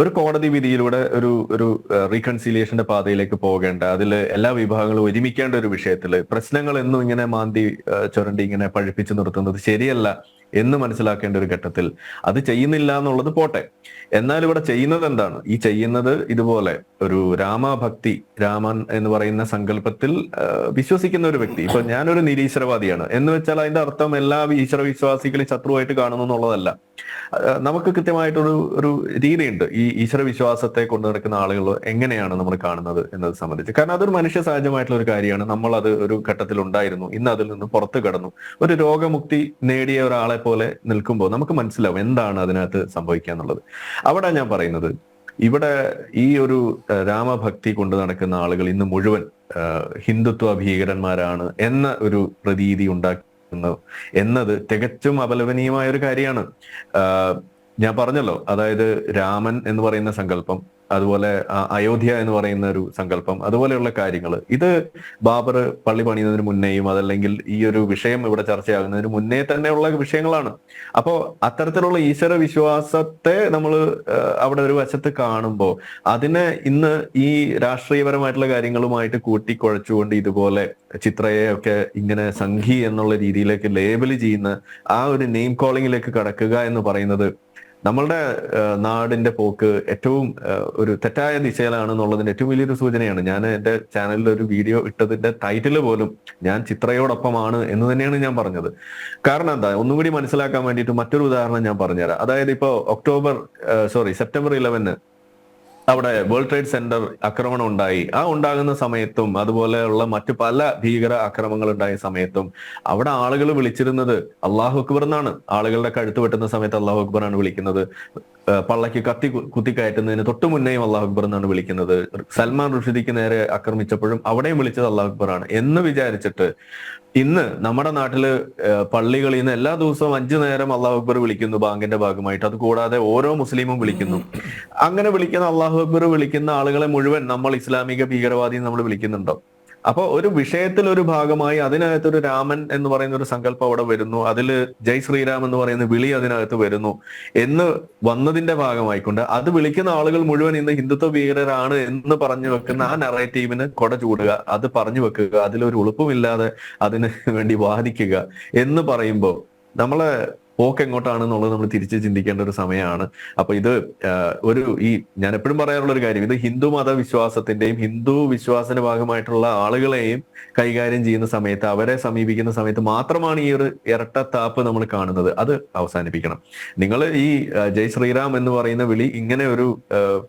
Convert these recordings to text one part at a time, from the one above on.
ഒരു കോടതി വിധിയിലൂടെ ഒരു ഒരു റീകൺസിലിയേഷന്റെ പാതയിലേക്ക് പോകേണ്ട അതിൽ എല്ലാ വിഭാഗങ്ങളും ഒരുമിക്കേണ്ട ഒരു വിഷയത്തിൽ പ്രശ്നങ്ങൾ എന്നും ഇങ്ങനെ മാന്തി ചുരണ്ടി ഇങ്ങനെ പഴിപ്പിച്ചു നിർത്തുന്നത് ശരിയല്ല. എന്ന് മനസ്സിലാക്കേണ്ട ഒരു ഘട്ടത്തിൽ അത് ചെയ്യുന്നില്ല എന്നുള്ളത് പോട്ടെ. എന്നാൽ ഇവിടെ ചെയ്യുന്നത് എന്താണ്? ഈ ചെയ്യുന്നത് ഇതുപോലെ ഒരു രാമഭക്തി രാമൻ എന്ന് പറയുന്ന സങ്കല്പത്തിൽ വിശ്വസിക്കുന്ന ഒരു വ്യക്തി. ഇപ്പൊ ഞാനൊരു നിരീശ്വരവാദിയാണ്. എന്ന് വെച്ചാൽ അതിന്റെ അർത്ഥം എല്ലാ ഈശ്വര വിശ്വാസികളും ശത്രുവായിട്ട് കാണുന്നു എന്നുള്ളതല്ല. നമുക്ക് കൃത്യമായിട്ടൊരു ഒരു രീതിയുണ്ട്. ഈ ഈശ്വര വിശ്വാസത്തെ കൊണ്ടു നടക്കുന്ന ആളുകൾ എങ്ങനെയാണ് നമ്മൾ കാണുന്നത് എന്നത് സംബന്ധിച്ച്. കാരണം അതൊരു മനുഷ്യ സഹജമായിട്ടുള്ള ഒരു കാര്യമാണ്. നമ്മൾ അത് ഒരു ഘട്ടത്തിൽ ഉണ്ടായിരുന്നു ഇന്ന് അതിൽ നിന്ന് പുറത്തു കടന്നു. ഒരു രോഗമുക്തി നേടിയ ഒരാളെ പോലെ നിൽക്കുമ്പോൾ നമുക്ക് മനസ്സിലാവും എന്താണ് അതിനകത്ത് സംഭവിക്കുക എന്നുള്ളത് അവിടെ ഞാൻ പറയുന്നത്. ഇവിടെ ഈ ഒരു രാമഭക്തി കൊണ്ട് നടക്കുന്ന ആളുകൾ ഇന്ന് മുഴുവൻ ഹിന്ദുത്വ ഭീകരന്മാരാണ് എന്ന ഒരു പ്രതീതി ഉണ്ടാക്കുന്നു എന്നത് തികച്ചും അപലപനീയമായ ഒരു കാര്യമാണ്. ഞാൻ പറഞ്ഞല്ലോ അതായത് രാമൻ എന്ന് പറയുന്ന സങ്കല്പം അതുപോലെ അയോധ്യ എന്ന് പറയുന്ന ഒരു സങ്കല്പം അതുപോലെയുള്ള കാര്യങ്ങൾ ഇത് ബാബർ പള്ളി പണിയുന്നതിന് മുന്നേയും അതല്ലെങ്കിൽ ഈ ഒരു വിഷയം ഇവിടെ ചർച്ചയാകുന്നതിന് മുന്നേ തന്നെയുള്ള വിഷയങ്ങളാണ്. അപ്പോ അത്തരത്തിലുള്ള ഈശ്വര വിശ്വാസത്തെ നമ്മൾ അവിടെ ഒരു വശത്ത് കാണുമ്പോൾ അതിനെ ഇന്ന് ഈ രാഷ്ട്രീയപരമായിട്ടുള്ള കാര്യങ്ങളുമായിട്ട് കൂട്ടിക്കുഴച്ചുകൊണ്ട് ഇതുപോലെ ചിത്രയെ ഒക്കെ ഇങ്ങനെ സംഘി എന്നുള്ള രീതിയിലേക്ക് ലേബൽ ചെയ്യുന്ന ആ ഒരു നെയിം കോളിങ്ങിലേക്ക് കടക്കുക എന്ന് പറയുന്നത് നമ്മളുടെ നാടിന്റെ പോക്ക് ഏറ്റവും ഒരു തെറ്റായ ദിശയിലാണെന്നുള്ളതിന്റെ ഏറ്റവും വലിയൊരു സൂചനയാണ്. ഞാൻ എന്റെ ചാനലിൽ ഒരു വീഡിയോ ഇട്ടതിന്റെ ടൈറ്റിൽ പോലും ഞാൻ ചിത്രയോടൊപ്പമാണ് എന്ന് തന്നെയാണ് ഞാൻ പറഞ്ഞത്. കാരണം എന്താ? ഒന്നും കൂടി മനസ്സിലാക്കാൻ വേണ്ടിയിട്ട് മറ്റൊരു ഉദാഹരണം ഞാൻ പറഞ്ഞുതരാം. അതായത് ഇപ്പോ ഒക്ടോബർ സോറി സെപ്റ്റംബർ ഇലവന് അവിടെ വേൾഡ് ട്രേഡ് സെന്റർ ആക്രമണം ഉണ്ടായി. ആ ഉണ്ടാകുന്ന സമയത്തും അതുപോലെയുള്ള മറ്റു പല ഭീകര ആക്രമങ്ങൾ ഉണ്ടായ സമയത്തും അവിടെ ആളുകൾ വിളിച്ചിരുന്നത് അള്ളാഹു അക്ബർ എന്നാണ്. ആളുകളുടെ കഴുത്ത് വെട്ടുന്ന സമയത്ത് അള്ളാഹു അക്ബർ ആണ് വിളിക്കുന്നത്. ഏഹ് പള്ളക്ക് കത്തി കുത്തിക്കയറ്റുന്നതിന് തൊട്ടു മുന്നേയും അള്ളാഹു അക്ബർ എന്നാണ് വിളിക്കുന്നത്. സൽമാൻ റുഷിദിക്ക് നേരെ ആക്രമിച്ചപ്പോഴും അവിടെയും വിളിച്ചത് അള്ളാഹു അക്ബർ ആണ്. എന്ന് വിചാരിച്ചിട്ട് ഇന്ന് നമ്മുടെ നാട്ടിൽ പള്ളികളിൽ നിന്ന് എല്ലാ ദിവസവും അഞ്ചു നേരം അള്ളാഹു അക്ബർ വിളിക്കുന്നു ബാങ്കിന്റെ ഭാഗമായിട്ട്. അത് കൂടാതെ ഓരോ മുസ്ലിമും വിളിക്കുന്നു. അങ്ങനെ വിളിക്കുന്ന അള്ളാഹു അക്ബർ വിളിക്കുന്ന ആളുകളെ മുഴുവൻ നമ്മൾ ഇസ്ലാമിക ഭീകരവാദി നമ്മൾ വിളിക്കുന്നുണ്ടോ? അപ്പൊ ഒരു വിഷയത്തിൽ ഒരു ഭാഗമായി അതിനകത്ത് ഒരു രാമൻ എന്ന് പറയുന്ന ഒരു സങ്കല്പം അവിടെ വരുന്നു. അതിൽ ജയ് ശ്രീരാം എന്ന് പറയുന്ന വിളി അതിനകത്ത് വരുന്നു എന്ന് വന്നതിന്റെ ഭാഗമായിക്കൊണ്ട് അത് വിളിക്കുന്ന ആളുകൾ മുഴുവൻ ഇന്ന് ഹിന്ദുത്വ ഭീകരരാണ് എന്ന് പറഞ്ഞു വെക്കുന്ന ആ നറേറ്റീവിന് കൊട ചൂടുക അത് പറഞ്ഞു വെക്കുക അതിലൊരു ഉളുപ്പുമില്ലാതെ അതിന് വേണ്ടി വാദിക്കുക എന്ന് പറയുമ്പോൾ നമ്മളെ പോക്ക് എങ്ങോട്ടാണെന്നുള്ളത് നമ്മൾ തിരിച്ച് ചിന്തിക്കേണ്ട ഒരു സമയമാണ്. അപ്പൊ ഇത് ഒരു ഈ ഞാൻ എപ്പോഴും പറയാറുള്ള ഒരു കാര്യം ഇത് ഹിന്ദു മത വിശ്വാസത്തിന്റെയും ഹിന്ദു വിശ്വാസത്തിന്റെ ഭാഗമായിട്ടുള്ള ആളുകളെയും കൈകാര്യം ചെയ്യുന്ന സമയത്ത് അവരെ സമീപിക്കുന്ന സമയത്ത് മാത്രമാണ് ഈ ഒരു ഇരട്ടത്താപ്പ് നമ്മൾ കാണുന്നത്. അത് അവസാനിപ്പിക്കണം. നിങ്ങൾ ഈ ജയ് ശ്രീറാം എന്ന് പറയുന്ന വിളി ഇങ്ങനെ ഒരു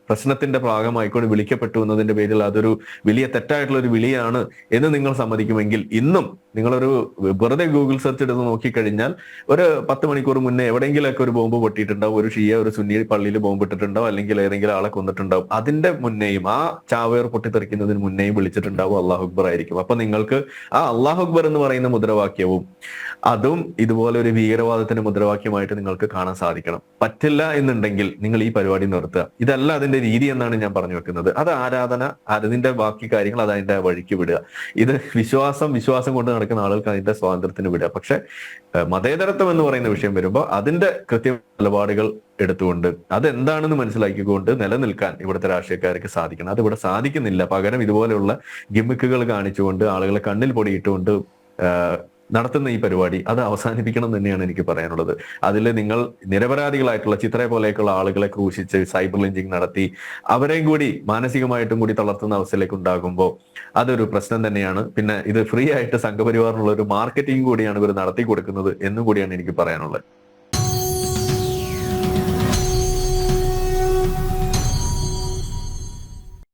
പ്രശ്നത്തിന്റെ ഭാഗമായിക്കൊണ്ട് വിളിക്കപ്പെട്ടു എന്നതിന്റെ പേരിൽ അതൊരു വലിയ തെറ്റായിട്ടുള്ള ഒരു വിളിയാണ് എന്ന് നിങ്ങൾ സമ്മതിക്കുമെങ്കിൽ ഇന്നും നിങ്ങളൊരു വെറുതെ ഗൂഗിൾ സെർച്ച് എടുത്ത് നോക്കിക്കഴിഞ്ഞാൽ ഒരു പത്ത് മണിക്കൂർ മുന്നേ എവിടെയെങ്കിലൊക്കെ ഒരു ബോംബ് പൊട്ടിയിട്ടുണ്ടാവും ഒരു ഷിയ ഒരു സുന്നി പള്ളിയിൽ ബോംബ് ഇട്ടിട്ടുണ്ടാവും അല്ലെങ്കിൽ ഏതെങ്കിലും ആളെ കൊന്നിട്ടുണ്ടാവും. അതിന്റെ മുന്നേയും ആ ചാവേർ പൊട്ടിത്തെറിക്കുന്നതിന് മുന്നേയും വിളിച്ചിട്ടുണ്ടാവും അള്ളാഹു അക്ബർ ആയിരിക്കും. അപ്പൊ നിങ്ങൾക്ക് ആ അള്ളാഹു അക്ബർ എന്ന് പറയുന്ന മുദ്രാവാക്യവും അതും ഇതുപോലെ ഒരു ഭീകരവാദത്തിന്റെ മുദ്രാവാക്യമായിട്ട് നിങ്ങൾക്ക് കാണാൻ സാധിക്കണം. പറ്റില്ല എന്നുണ്ടെങ്കിൽ നിങ്ങൾ ഈ പരിപാടി നിർത്തുക. ഇതല്ല അതിന്റെ രീതി എന്നാണ് ഞാൻ പറഞ്ഞു വെക്കുന്നത്. അത് ആരാധന അതിന്റെ ബാക്കി കാര്യങ്ങൾ അത് അതിന്റെ വഴിക്ക് വിടുക. ഇത് വിശ്വാസം വിശ്വാസം കൊണ്ട് നടക്കുന്ന ആളുകൾക്ക് അതിന്റെ സ്വാതന്ത്ര്യത്തിന് വിടുക. പക്ഷെ മതേതരത്വം എന്ന് പറയുന്ന വിഷയം വരുമ്പോൾ അതിന്റെ കൃത്യ നിലപാടുകൾ എടുത്തുകൊണ്ട് അതെന്താണെന്ന് മനസ്സിലാക്കിക്കൊണ്ട് നിലനിൽക്കാൻ ഇവിടുത്തെ രാഷ്ട്രീയക്കാർക്ക് സാധിക്കണം. അത് ഇവിടെ സാധിക്കുന്നില്ല. പകരം ഇതുപോലെയുള്ള ഗിമ്മിക്കുകൾ കാണിച്ചുകൊണ്ട് ആളുകളെ കണ്ണിൽ പൊടിയിട്ടുകൊണ്ട് നടത്തുന്ന ഈ പരിപാടി അത് അവസാനിപ്പിക്കണം തന്നെയാണ് എനിക്ക് പറയാനുള്ളത്. അതിൽ നിങ്ങൾ നിരപരാധികളായിട്ടുള്ള ചിത്രയെ പോലെയൊക്കെയുള്ള ആളുകളെ ക്രൂശിച്ച് സൈബർ ലിഞ്ചിങ് നടത്തി അവരെയും കൂടി മാനസികമായിട്ടും കൂടി തളർത്തുന്ന അവസ്ഥയിലേക്ക് ഉണ്ടാകുമ്പോൾ അതൊരു പ്രശ്നം തന്നെയാണ്. പിന്നെ ഇത് ഫ്രീ ആയിട്ട് സംഘപരിവാറിനുള്ള ഒരു മാർക്കറ്റിംഗ് കൂടിയാണ് ഇവർ നടത്തി കൊടുക്കുന്നത് എന്നും കൂടിയാണ് എനിക്ക് പറയാനുള്ളത്.